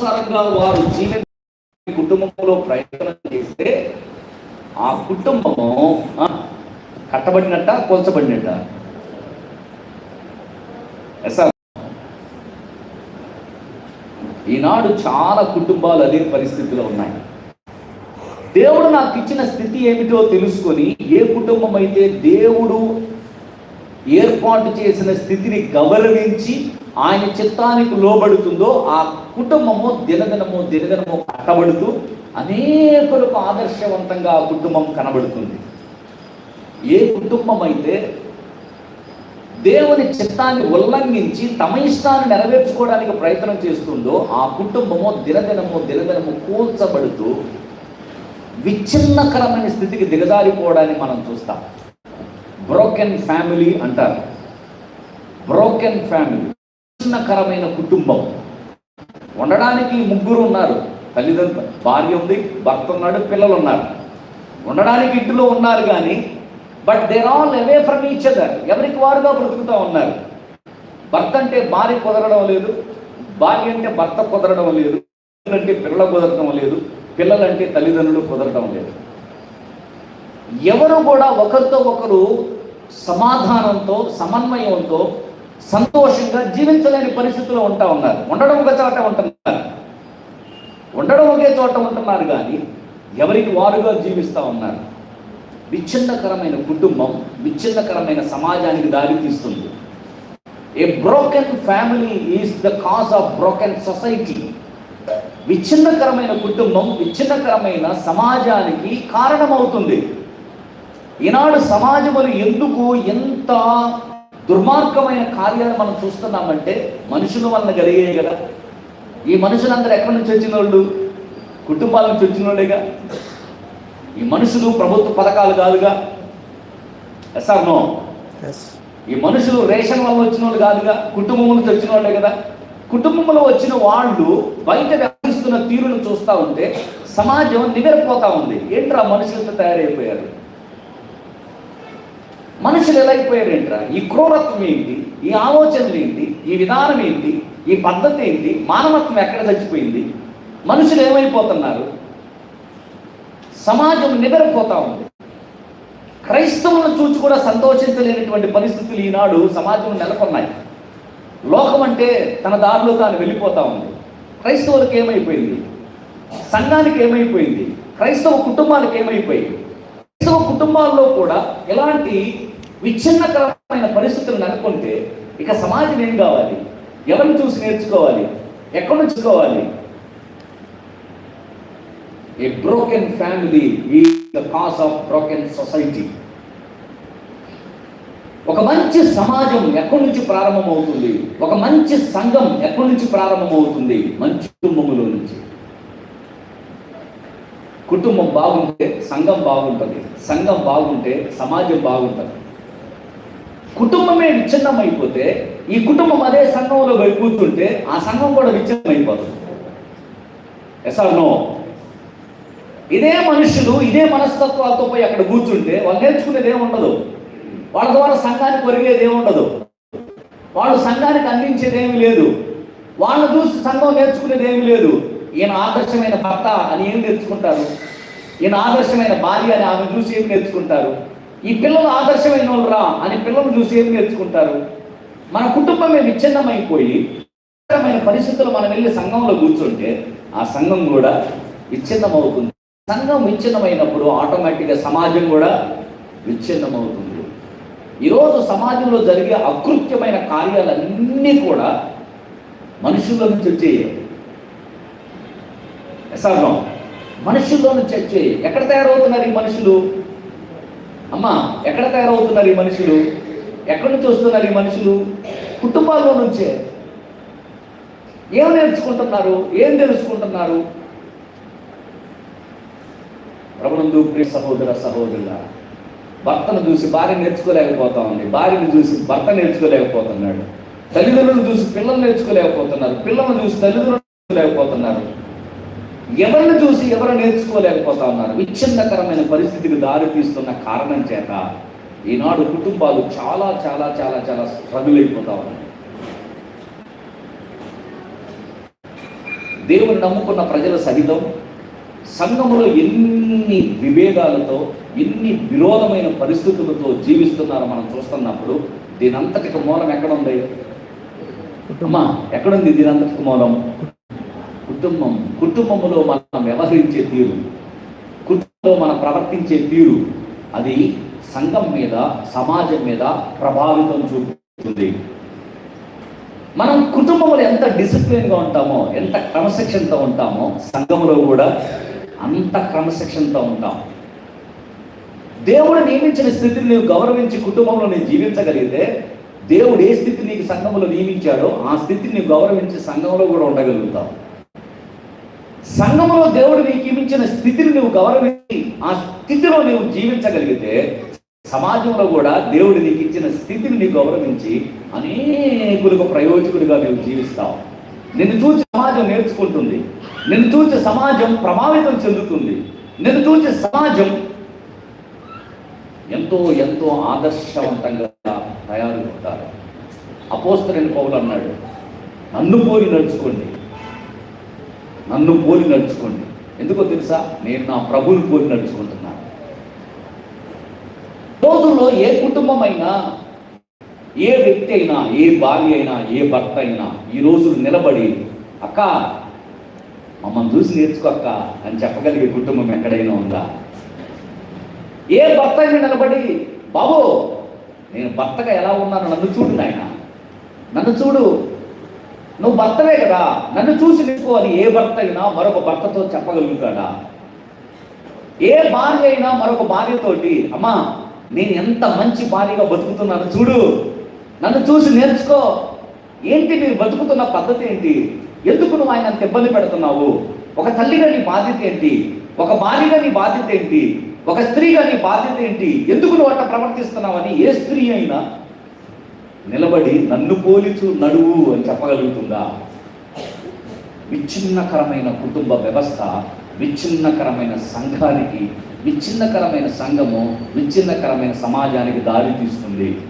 చిత్తానుసారంగా వారు జీవిత కుటుంబంలో ప్రయత్నం చేస్తే ఆ కుటుంబము కట్టబడినట్ట కోల్చబడినట్ట ఈనాడు చాలా కుటుంబాలు అదే పరిస్థితిలో ఉన్నాయి. దేవుడు నాకు ఇచ్చిన స్థితి ఏమిటో తెలుసుకొని ఏ కుటుంబం అయితే దేవుడు ఏర్పాటు చేసిన స్థితిని గౌరవించి ఆయన చిత్తానికి లోబడుతుందో ఆ కుటుంబము దినదినము దినదినము కట్టబడుతూ అనేకులకు ఆదర్శవంతంగా ఆ కుటుంబం కనబడుతుంది. ఏ కుటుంబం అయితే దేవుని చిత్తాన్ని ఉల్లంఘించి తమ ఇష్టాన్ని నెరవేర్చుకోవడానికి ప్రయత్నం చేస్తుందో ఆ కుటుంబము దినదినము దినదినము కూల్చబడుతూ విచ్ఛిన్నకరమైన స్థితికి దిగజారిపోవడాన్ని మనం చూస్తాం. బ్రోకెన్ ఫ్యామిలీ అంటారు. Broken family. ప్రశ్నకరమైన కుటుంబం. ఉండడానికి ముగ్గురు ఉన్నారు. తల్లిదండ్రులు భార్య ఉంది భర్త ఉన్నాడు పిల్లలు ఉన్నారు. ఉండడానికి ఇంటిలో ఉన్నారు కానీ but there all away from each other ఎవరికి వారుగా బ్రతుకుతూ ఉన్నారు? భర్త అంటే భార్య కుదరడం లేదు భార్య అంటే భర్త కుదరడం లేదు అంటే పిల్లలు కుదరడం లేదు పిల్లలంటే తల్లిదండ్రులు కుదరడం లేదు. ఎవరు కూడా ఒకరితో ఒకరు సమాధానంతో సమన్వయంతో సంతోషంగా జీవించలేని పరిస్థితిలో ఉంటా ఉన్నారు. ఉండడం ఒక చోట ఉంటున్నారు. ఉండడం ఒకే చోట ఉంటున్నారు కానీ ఎవరికి వారుగా జీవిస్తూ ఉన్నారు? విచ్ఛిన్నకరమైన కుటుంబం విచ్ఛిన్నకరమైన సమాజానికి దారితీస్తుంది a broken family is the cause of broken society విచ్ఛిన్నకరమైన కుటుంబం విచ్ఛిన్నకరమైన సమాజానికి కారణమవుతుంది. ఈనాడు సమాజములు ఎందుకు ఎంత దుర్మార్గమైన కార్యాలు మనం చూస్తున్నామంటే మనుషుల వలన కలిగాయి కదా. ఈ మనుషులందరూ ఎక్కడి నుంచి వచ్చిన వాళ్ళు కుటుంబాల నుంచి వచ్చిన వాళ్ళేగా ఈ మనుషులు ప్రభుత్వ పథకాలు కాదుగా? ఎస్ఆర్ నో ఈ మనుషులు రేషన్ వల్ల వచ్చిన వాళ్ళు కాదుగా? కుటుంబం నుంచి వచ్చిన వాళ్ళే కదా. కుటుంబంలో వచ్చిన వాళ్ళు బయట వ్యవహరిస్తున్న తీరును చూస్తూ ఉంటే సమాజం నివ్వెరపోతా ఉంది. ఏంట్రా మనుషులతో తయారైపోయారు? మనుషులు ఎలా అయిపోయారేంట్రా? ఈ క్రూరత్వం ఏంటి? ఈ ఆలోచనలు ఏంటి? ఈ విధానం ఏంటి? ఈ పద్ధతి ఏంటి? మానవత్వం ఎక్కడ చచ్చిపోయింది? మనుషులు ఏమైపోతున్నారు? సమాజం నిద్రపోతా ఉంది. క్రైస్తవులను చూచి కూడా సంతోషించలేనటువంటి పరిస్థితులు ఈనాడు సమాజం నెలకొన్నాయి. లోకం అంటే తన దారిలో తాను వెళ్ళిపోతా ఉంది. క్రైస్తవులకు ఏమైపోయింది? సంఘానికి ఏమైపోయింది? క్రైస్తవ కుటుంబాలకు ఏమైపోయింది? క్రైస్తవ కుటుంబాల్లో కూడా ఎలాంటి విచ్ఛిన్నకరమైన పరిస్థితులు నెలకొంటే ఇక సమాజం ఏం కావాలి? ఎవరిని చూసి నేర్చుకోవాలి? ఎక్కడి నుంచి కావాలి a broken family is the cause of broken society ఒక మంచి సమాజం ఎక్కడి నుంచి ప్రారంభమవుతుంది? ఒక మంచి సంఘం ఎక్కడి నుంచి ప్రారంభమవుతుంది? మంచి కుటుంబములో నుంచి. కుటుంబం బాగుంటే సంఘం బాగుంటుంది. సంఘం బాగుంటే సమాజం బాగుంటుంది. కుటుంబమే విచ్ఛిన్నమైపోతే ఈ కుటుంబం అదే సంఘంలో పోయి కూర్చుంటే ఆ సంఘం కూడా విచ్ఛిన్నం అయిపోతుంది ఎస్ఆర్ నో ఇదే మనుషులు ఇదే మనస్తత్వాలతో పోయి అక్కడ కూర్చుంటే వాళ్ళు నేర్చుకునేది ఉండదు వాళ్ళ ద్వారా సంఘానికి ఒరిగేది ఉండదు వాళ్ళు సంఘానికి అందించేది లేదు. వాళ్ళని చూసి సంఘం నేర్చుకునేది లేదు. ఈయన ఆదర్శమైన భర్త అని ఏం నేర్చుకుంటారు? ఈయన ఆదర్శమైన భార్య అని ఆమె చూసి ఏం నేర్చుకుంటారు? ఈ పిల్లలు ఆదర్శమైన వాళ్ళరా అని పిల్లలు చూసి ఏం నేర్చుకుంటారు? మన కుటుంబమే విచ్ఛిన్నమైపోయి విచిత్రమైన పరిస్థితులు మనం వెళ్ళి సంఘంలో కూర్చుంటే ఆ సంఘం కూడా విచ్ఛిన్నమవుతుంది. సంఘం విచ్ఛిన్నమైనప్పుడు ఆటోమేటిక్గా సమాజం కూడా విచ్ఛిన్నమవుతుంది. ఈరోజు సమాజంలో జరిగే అకృత్యమైన కార్యాలన్నీ కూడా మనుషుల్లో నుంచి వచ్చేవి ఎసాగం మనుషుల్లో నుంచి వచ్చేవి ఎక్కడ తయారవుతున్నారు ఈ మనుషులు? అమ్మా ఎక్కడ తయారవుతున్నారు ఈ మనుషులు? ఎక్కడి నుంచి వస్తున్నారు ఈ మనుషులు? కుటుంబాల్లో నుంచే. ఏం నేర్చుకుంటున్నారు? ఏం తెలుసుకుంటున్నారు? ప్రభునందు ప్రియ సహోదర సహోదరుల భర్తను చూసి భార్య నేర్చుకోలేకపోతా ఉంది. భార్యను చూసి భర్త నేర్చుకోలేకపోతున్నాడు. తల్లిదండ్రులను చూసి పిల్లలు నేర్చుకోలేకపోతున్నారు. పిల్లలను చూసి తల్లిదండ్రులు నేర్చుకోలేకపోతున్నారు. ఎవరిని చూసి ఎవరు నేర్చుకోలేకపోతా ఉన్నారు విచ్ఛిన్నకరమైన పరిస్థితికి దారి తీస్తున్న కారణం చేత ఈనాడు కుటుంబాలు చాలా చాలా చాలా చాలా స్ట్రగుల్ అయిపోతా ఉన్నాయి. దేవుని నమ్ముకున్న ప్రజల సహితం సంఘములో ఎన్ని విభేదాలతో ఎన్ని విరోధమైన పరిస్థితులతో జీవిస్తున్నారో మనం చూస్తున్నప్పుడు దీని అంతటికి మూలం ఎక్కడుంది? అమ్మా ఎక్కడుంది దీని అంతటికి మూలం? కుటుంబం కుటుంబంలో మనం వ్యవహరించే తీరు. కుటుంబంలో మనం ప్రవర్తించే తీరు అది సంఘం మీద సమాజం మీద ప్రభావితం చూపుతుంది. మనం కుటుంబంలో ఎంత డిసిప్లిన్గా ఉంటామో ఎంత క్రమశిక్షణతో ఉంటామో సంఘంలో కూడా అంత క్రమశిక్షణతో ఉంటాం. దేవుడు నియమించిన స్థితిని నువ్వు గౌరవించి కుటుంబంలో నేను జీవించగలిగితే దేవుడు ఏ స్థితి నీకు సంఘంలో నియమించాడో ఆ స్థితిని నువ్వు గౌరవించి సంఘంలో కూడా ఉండగలుగుతావు. సంఘంలో దేవుడు నీకు ఇమించిన స్థితిని నువ్వు గౌరవించి ఆ స్థితిలో నువ్వు జీవించగలిగితే సమాజంలో కూడా దేవుడు నీకు ఇచ్చిన స్థితిని నీకు గౌరవించి అనేకులకు ప్రయోజకుడిగా నువ్వు జీవిస్తావు. నిన్ను చూసి సమాజం నేర్చుకుంటుంది. నిన్ను చూసి సమాజం ప్రభావితం చెందుతుంది. నిన్ను చూసి సమాజం ఎంతో ఎంతో ఆదర్శవంతంగా తయారవుతారు అపోస్తలని పౌలు అన్నాడు నన్ను పోలి నడుచుకోండి. నన్ను పోలి నడుచుకోండి. ఎందుకో తెలుసా? నేను నా ప్రభుని పోలి నడుచుకుంటున్నాను రోజుల్లో ఏ కుటుంబం అయినా ఏ వ్యక్తి అయినా ఏ భార్య అయినా ఏ భర్త అయినా ఈ రోజు నిలబడి అక్క మమ్మల్ని చూసి నేర్చుకో అక్క అని చెప్పగలిగే కుటుంబం ఎక్కడైనా ఉందా? ఏ భర్త అయినా నిలబడి బాబు నేను భర్తగా ఎలా ఉన్నాను నన్ను చూడు నాయన. నన్ను చూడు నువ్వు భర్తవే కదా. నన్ను చూసి నేర్చుకో అని ఏ భర్త అయినా మరొక భర్తతో చెప్పగలుగుతాడా? ఏ భార్య అయినా మరొక భార్యతోటి అమ్మా నేను ఎంత మంచి భార్యగా బతుకుతున్నాను చూడు. నన్ను చూసి నేర్చుకో. ఏంటి మీరు బతుకుతున్న పద్ధతి ఏంటి? ఎందుకు నువ్వు ఆయన అంత ఇబ్బంది పెడుతున్నావు? ఒక తల్లిగా నీ బాధ్యత ఏంటి? ఒక భార్యగా నీ బాధ్యత ఏంటి? ఒక స్త్రీగా నీ బాధ్యత ఏంటి? ఎందుకు నువ్వు అట్లా ప్రవర్తిస్తున్నావని ఏ స్త్రీ అయినా నిలబడి నన్ను పోలిచు నడువు అని చెప్పగలుగుతుందా? విచ్ఛిన్నకరమైన కుటుంబ వ్యవస్థ విచ్ఛిన్నకరమైన సంఘానికి విచ్ఛిన్నకరమైన సంఘము విచ్ఛిన్నకరమైన సమాజానికి దారి తీస్తుంది.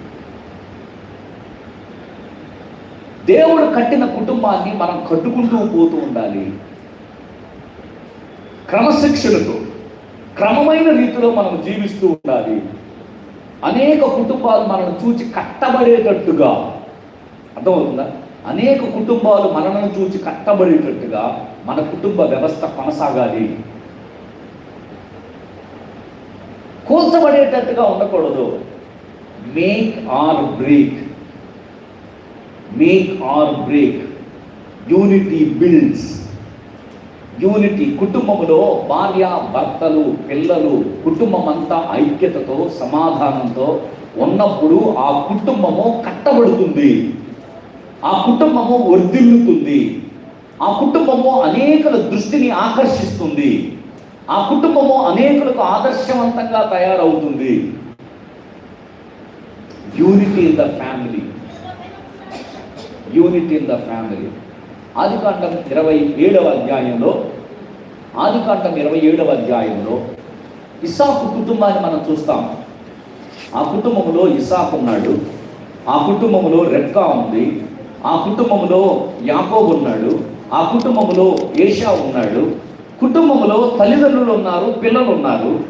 దేవుడు కట్టిన కుటుంబాన్ని మనం కట్టుకుంటూ పోతూ ఉండాలి. క్రమశిక్షణతో క్రమమైన రీతిలో మనం జీవిస్తూ ఉండాలి. అనేక కుటుంబాలు మనల్ని చూచి కట్టబడేటట్టుగా. అర్థమవుతుందా? అనేక కుటుంబాలు మనల్ని చూచి కట్టబడేటట్టుగా మన కుటుంబ వ్యవస్థ కొనసాగాలి. కూల్చబడేటట్టుగా ఉండకూడదు. Make or break make or break unity builds unity కుటుంబంలో భార్య భర్తలు పిల్లలు కుటుంబం అంతా ఐక్యతతో సమాధానంతో ఉన్నప్పుడు ఆ కుటుంబము కట్టబడుతుంది. ఆ కుటుంబము వర్ధిల్లుతుంది. ఆ కుటుంబము అనేకల దృష్టిని ఆకర్షిస్తుంది. ఆ కుటుంబము అనేకులకు ఆదర్శవంతంగా తయారవుతుంది. Unity in the family. Unity in the family. ఆదికాండం ఇరవై ఏడవ అధ్యాయంలో ఆదికాండం ఇరవై ఏడవ అధ్యాయంలో ఇసాకు కుటుంబాన్ని మనం చూస్తాం. ఆ కుటుంబంలో ఇసాకు ఉన్నాడు. ఆ కుటుంబంలో రెక్కా ఉంది. ఆ కుటుంబంలో యాకోబ్ ఉన్నాడు. ఆ కుటుంబంలో ఏషా ఉన్నాడు. కుటుంబంలో తల్లిదండ్రులు ఉన్నారు పిల్లలు ఉన్నారు.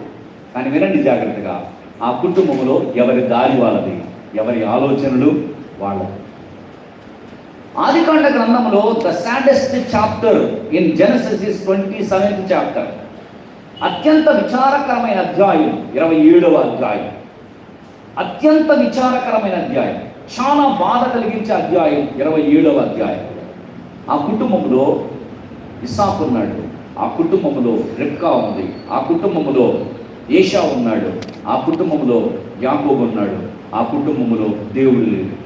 కానీ వినండి జాగ్రత్తగా ఆ కుటుంబంలో ఎవరి దారి వాళ్ళది? ఎవరి ఆలోచనలు వాళ్ళది? ఆదికాండ గ్రంథంలో the saddest chapter in Genesis is twenty seventh chapter అత్యంత విచారకరమైన అధ్యాయం ఇరవై ఏడవ అధ్యాయం. అత్యంత విచారకరమైన అధ్యాయం. చాలా బాధ కలిగించే అధ్యాయం ఇరవై ఏడవ అధ్యాయం. ఆ కుటుంబంలో ఇసాకు ఉన్నాడు. ఆ కుటుంబంలో రెక్కా ఉంది. ఆ కుటుంబంలో ఏషా ఉన్నాడు. ఆ కుటుంబంలో యాకోబు ఉన్నాడు. ఆ కుటుంబంలో దేవుడు లేడు.